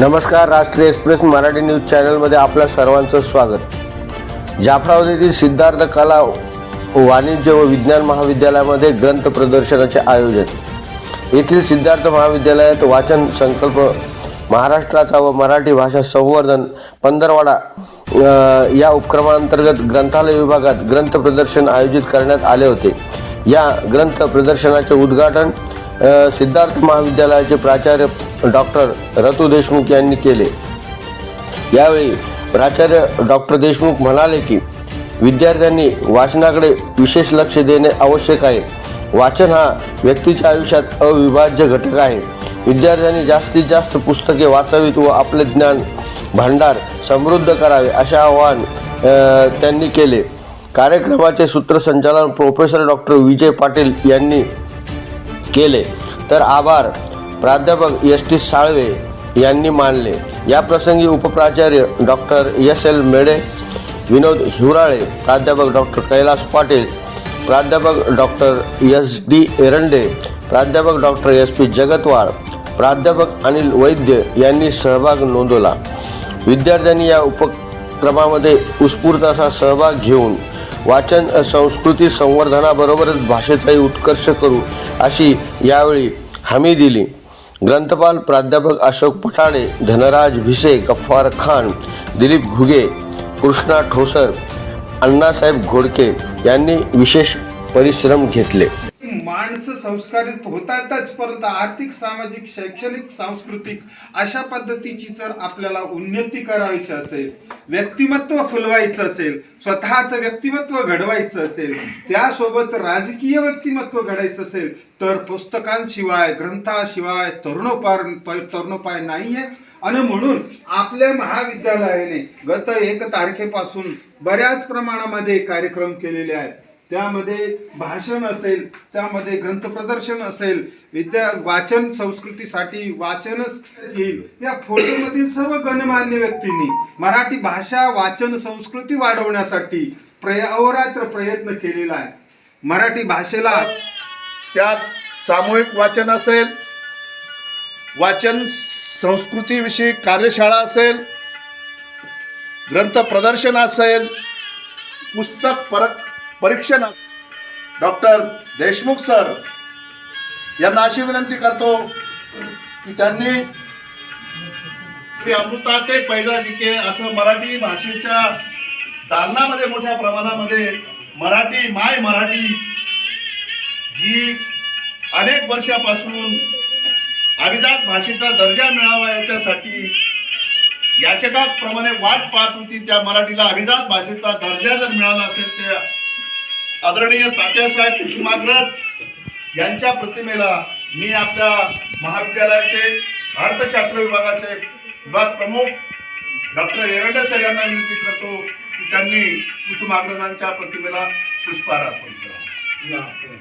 नमस्कार राष्ट्रीय express Marathi news चॅनलमध्ये आपल्या सर्वांचं स्वागत. जाफराबाद येथील सिद्धार्थ कला वाणिज्य व विज्ञान महाविद्यालयामध्ये ग्रंथ प्रदर्शनाचे आयोजन. येथील सिद्धार्थ महाविद्यालयात वाचन संकल्प महाराष्ट्राचा व मराठी भाषा संवर्धन पंधरवाडा या उपक्रमांतर्गत ग्रंथालय विभागात ग्रंथ प्रदर्शन आयोजित करण्यात आले होते. या ग्रंथ प्रदर्शनाचे उद्घाटन सिद्धार्थ महाविद्यालयाचे प्राचार्य डॉक्टर रतू देशमुख यांनी केले. यावेळी प्राचार्य डॉक्टर देशमुख म्हणाले की विद्यार्थ्यांनी वाचनाकडे विशेष लक्ष देणे आवश्यक आहे. वाचन हा व्यक्तीच्या आयुष्यात अविभाज्य घटक आहे. विद्यार्थ्यांनी जास्तीत जास्त पुस्तके वाचावीत व आपले ज्ञान भांडार समृद्ध करावे असे आवाहन त्यांनी केले. कार्यक्रमाचे सूत्रसंचालन प्रोफेसर डॉक्टर विजय पाटील यांनी केले. तर आभार. प्राध्यापक एस टी साळवे यांनी मानले. या प्रसंगी उपप्राचार्य doctor S L Mede Vinod Hiwarale प्राध्यापक डॉक्टर कैलास पाटील प्राध्यापक डॉक्टर एस डी एरंडे प्राध्यापक डॉक्टर एस पी जगतवाळ प्राध्यापक अनिल वैद्य यांनी सहभाग नोंदवला. विद्यार्थ्यांनी या उपक्रमामध्ये उत्स्फूर्त असा सहभाग घेऊन वाचन संस्कृती संवर्धनाबरोबरच भाषेचाही उत्कर्ष करू अशी यावेळी हमी दिली. ग्रंथपाल प्राध्यापक अशोक पठाणे धनराज भिसे गफ्फार खान दिलीप घुगे कृष्णा ठोसर अण्णासाहेब घोडके यांनी विशेष परिश्रम घेतले. माणसं संस्कारित होतातच परंतु आर्थिक सामाजिक शैक्षणिक सांस्कृतिक अशा पद्धतीची जर आपल्याला उन्नती करायची असेल व्यक्तिमत्व फुलवायचं असेल स्वतःचं व्यक्तिमत्व घडवायचं असेल त्यासोबत राजकीय व्यक्तिमत्व घडायचं असेल तर पुस्तकांशिवाय ग्रंथाशिवाय तरुणोपार तरुणोपाय नाहीये. आणि म्हणून आपल्या महाविद्यालयाने गत एक तारखेपासून बऱ्याच प्रमाणामध्ये कार्यक्रम केलेले आहेत. त्यामध्ये भाषण असेल त्यामध्ये ग्रंथ प्रदर्शन असेल विद्या वाचन संस्कृतीसाठी वाचनच येईल. या फोटोमधील सर्व गणमान्य व्यक्तींनी मराठी भाषा वाचन संस्कृती वाढवण्यासाठी प्रय अहोरात्र प्रयत्न केलेला आहे. मराठी भाषेला त्यात सामूहिक वाचन असेल वाचन संस्कृतीविषयी कार्यशाळा असेल ग्रंथ प्रदर्शन असेल पुस्तक परक परीक्षण डॉक्टर देशमुख सर यांना अशी विनंती करतो की त्यांनी ते अमृता ते पैजा जिके असं मराठी भाषेच्या दालनामध्ये मोठ्या प्रमाणामध्ये मराठी माय मराठी जी अनेक वर्षापासून अभिजात भाषेचा दर्जा मिळावा याच्यासाठी याचकाप्रमाणे वाट पाहत होती त्या मराठीला अभिजात भाषेचा दर्जा जर मिळाला असेल तर आदरणीय तात्यासाहेब कुसुमाग्रज यांच्या प्रतिमेला मी आपल्या महाविद्यालयाचे अर्थशास्त्र विभागाचे विभाग प्रमुख डॉक्टर एरंडे सर यांना विनंती करतो की त्यांनी कुसुमाग्रजांच्या प्रतिमेला पुष्पहार अर्पण करा.